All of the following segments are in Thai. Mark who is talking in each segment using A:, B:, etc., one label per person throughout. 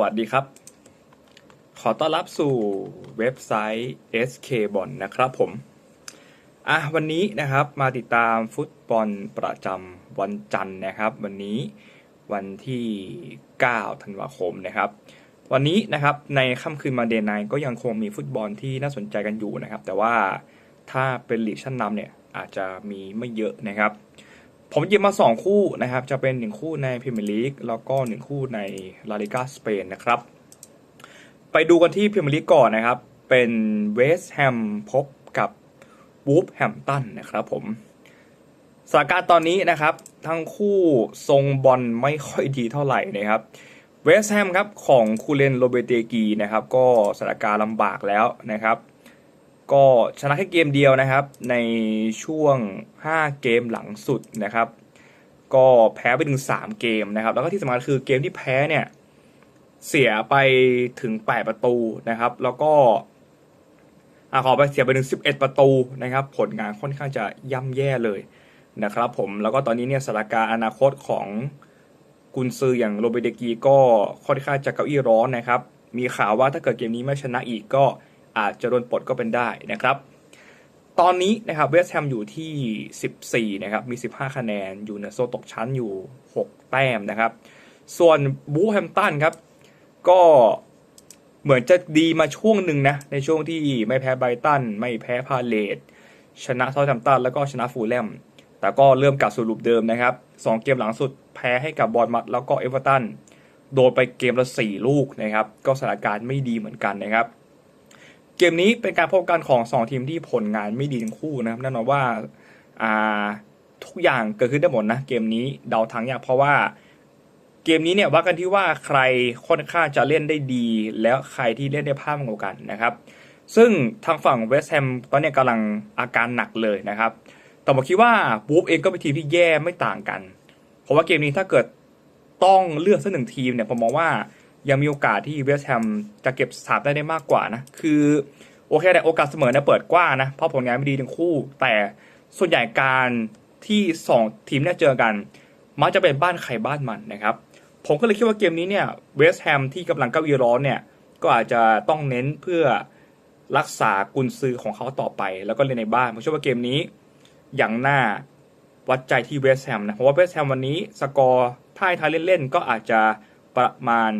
A: วัสดีครับ ขอต้อนรับสู่เว็บไซต์ SK b o n นะครับผม อะวันนี้นะครับมาติดตามฟุตบอลประจำวันจันทร์นะครับ วันนี้วันที่ 9 ธันวาคมนะครับ วันนี้นะครับในค่ำคืนมาเดนไนก็ยังคงมีฟุตบอลที่น่าสนใจกันอยู่นะครับ แต่ว่าถ้าเป็นลีกชั้นนำเนี่ยอาจจะมีไม่เยอะนะครับ ผมหยิบมา 2 คู่นะครับ จะเป็น 1 คู่ในพรีเมียร์ลีกแล้วก็ 1 คู่ในลาลิกาสเปนนะครับ ไปดูกันที่พรีเมียร์ลีกก่อนนะครับ เป็นเวสต์แฮมพบกับวูฟแฮมตันนะครับผมสถานการณ์ตอนนี้นะครับ ทั้งคู่ทรงบอลไม่ค่อยดีเท่าไหร่นะครับเวสต์แฮมครับของคูเลนโรเบเตกีนะครับ ก็สถานการณ์ลำบากแล้วนะครับ ก็ชนะแค่เกมเดียวนะครับ ในช่วง 5 เกมหลังสุดนะครับ ก็แพ้ไปถึง 3 เกมนะครับ แล้วก็ที่สำคัญคือเกมที่แพ้เนี่ยเสียไปถึง 8 ประตูนะครับ แล้วก็อขอไปเสียไปถึง 11 ประตูนะครับ ผลงานค่อนข้างจะย่ำแย่เลยนะครับ ผมแล้วก็ตอนนี้เนี่ยสถานการณ์อนาคตของกุนซืออย่างโรเบเดกีก็ค่อนข้างจะเก้าอี้ร้อนนะครับ มีข่าวว่าถ้าเกิดเกมนี้ไม่ชนะอีกก็ อาจจะโดนปลดก็เป็นได้นะครับ ตอนนี้นะครับเวสต์แฮมอยู่ที่ 14 นะครับ มี 15 คะแนน อยู่ในโซตกชั้นอยู่ 6 แต้มนะครับ ส่วนบูแฮมตันครับ ก็เหมือนจะดีมาช่วงหนึ่งนะ ในช่วงที่ไม่แพ้ไบรตัน ไม่แพ้พาเลตชนะเทอร์แฮมตันแล้วก็ชนะฟูลแลม แต่ก็เริ่มกลับสู่รูปเดิมนะครับ 2 เกมหลังสุดแพ้ให้กับบอร์มัดแล้วก็เอเวอร์ตัน โดนไปเกมละ 4 ลูกนะครับ ก็สถานการณ์ไม่ดีเหมือนกันนะครับ เกมนี้เป็นการพบกันของ 2 ทีมที่ผลงานไม่ดีทั้งคู่นะครับแน่นอนว่าาทุกอย่างเกิดขึ้นได้หมดนะ เกมนี้เดาทางยากเพราะว่าเกมนี้เนี่ยว่ากันที่ว่าใครค่อนข้างจะเล่นได้ดี แล้วใครที่เล่นได้ภาพมากกว่ากันนะครับ ซึ่งทางฝั่งเวสต์แฮมตอนนี้กำลังอาการหนักเลยนะครับ แต่ผมคิดว่าบูฟเองก็เป็นทีมที่แย่ไม่ต่างกัน เพราะว่าเกมนี้ถ้าเกิดต้องเลือกสักหนึ่งทีมเนี่ยผมมองว่า ยังมีโอกาสที่เวสต์แฮมจะเก็บสามได้ได้มากกว่านะ คือโอเคแต่โอกาสเสมอเนี่ยเปิดกว้างนะ เพราะผลงานไม่ดีทั้งคู่ แต่ส่วนใหญ่การที่สองทีมเนี่ยเจอกัน มักจะเป็นบ้านใครบ้านมันนะครับ ผมก็เลยคิดว่าเกมนี้เนี่ยเวสต์แฮมที่กำลังเก้าอี้ร้อนเนี่ยก็อาจจะต้องเน้นเพื่อรักษากุนซือของเขาต่อไป แล้วก็เล่นในบ้านผมเชื่อว่าเกมนี้อย่างหน่าวัดใจที่เวสต์แฮมนะเพราะว่าเวสต์แฮมวันนี้สกอร์ถ้าให้ทายเล่นๆก็อาจจะประมาณ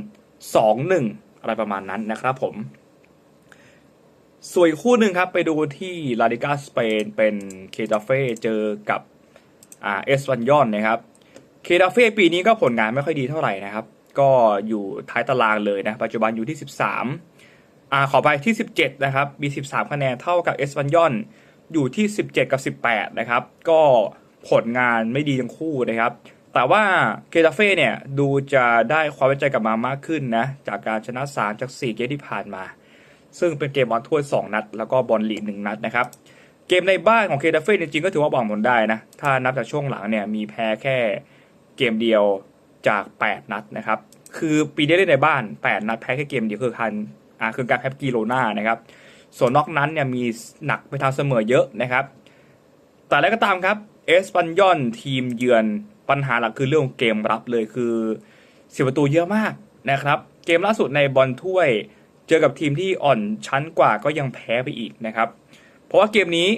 A: 2-1 อะไรประมาณนั้นนะครับผม ส่วนอีกคู่หนึ่งครับ ไปดูที่ลาลิกาสเปนเป็นเคตาเฟ่เจอกับอ่าเอสวันยอนนะครับเคดาเฟ่ปีนี้ก็ผลงานไม่ค่อยดีเท่าไหร่นะครับ ก็อยู่ท้ายตารางเลยนะ ปัจจุบันอยู่ที่ 13อ่าขอไปที่ 17 นะครับ มี 13 คะแนนเท่ากับเอสวันยอนอยู่ที่ 17 กับ 18 นะครับ ก็ผลงานไม่ดีทั้งคู่นะครับ แต่ว่าเคดาเฟ่เนี่ยดูจะได้ความไว้ใจกลับมามากขึ้นนะ จากการชนะ 3 จาก 4 เกมที่ผ่านมา ซึ่งเป็นเกมบอลถ้วย 2 นัด แล้วก็บอลลีก 1 นัดนะครับ เกมในบ้านของเคดาเฟ่จริงๆก็ถือว่าบองผลได้นะ ถ้านับจากช่วงหลังเนี่ยมีแพ้แค่เกมเดียวจาก 8 นัดนะครับ คือปีนี้เล่นในบ้าน 8 นัดแพ้แค่เกมเดียวคือคันอ่าคือการแพ้กิโลนานะครับ ส่วนนอกนั้นเนี่ยมีหนักไปทางเสมอเยอะนะครับ แต่แล้วก็ตามครับเอสปันยอนทีมเยือน ปัญหาหลักคือเรื่องของเกมรับเลยคือเสียประตูเยอะมากนะครับ เกมล่าสุดในบอลถ้วย เจอกับทีมที่อ่อนชั้นกว่าก็ยังแพ้ไปอีกนะครับ เพราะว่าเกมนี้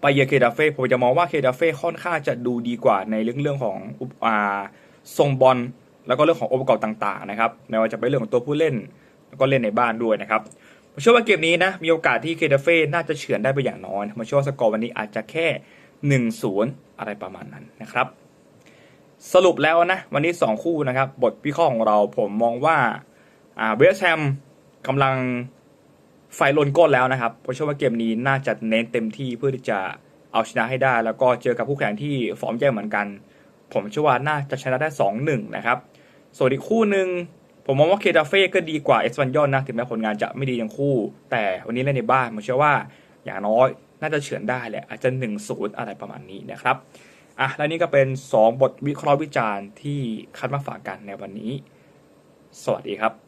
A: ไปเยือนเคดาเฟ่ผมจะมองว่าเคดาเฟ่ค่อนข้างจะดูดีกว่าในเรื่องเรื่องของอุปอ่าทรงบอลแล้วก็เรื่องขององค์ประกอบต่างๆนะครับไม่ว่าจะเป็นเรื่องของตัวผู้เล่น แล้วก็เล่นในบ้านด้วยนะครับผมเชื่อว่าเกมนี้นะมีโอกาสที่เคเดเฟ่น่าจะเฉือนได้ไปอย่างน้อยผมเชื่อว่าสกอร์วันนี้อาจจะแค่1-0อะไรประมาณนั้นนะครับ สรุปแล้วนะ วันนี้ 2 คู่นะครับ บทวิเคราะห์ของเราผมมองว่าอ่าเวสแฮมกำลังไฟลนก้นแล้วนะครับผมเชื่อว่าเกมนี้น่าจะเน้นเต็มที่เพื่อที่จะเอาชนะให้ได้ แล้วก็เจอกับคู่แข่งที่ฟอร์มแย่เหมือนกัน ผมเชื่อว่าน่าจะชนะได้ 2-1 นะครับ ส่วนอีกคู่หนึ่งผมมองว่าเคตาเฟ่ก็ดีกว่าเอสวันยอนนะถึงแม้ผลงานจะไม่ดีทั้งคู่ แต่วันนี้เล่นในบ้านผมเชื่อว่าอย่างน้อยน่าจะเฉือนได้แหละอาจจะ1นศูนย์อะไรประมาณนี้นะครับ อะและนี่ก็เป็น 2 บทวิเคราะห์วิจารณ์ที่คัดมาฝากกันในวันนี้ สวัสดีครับ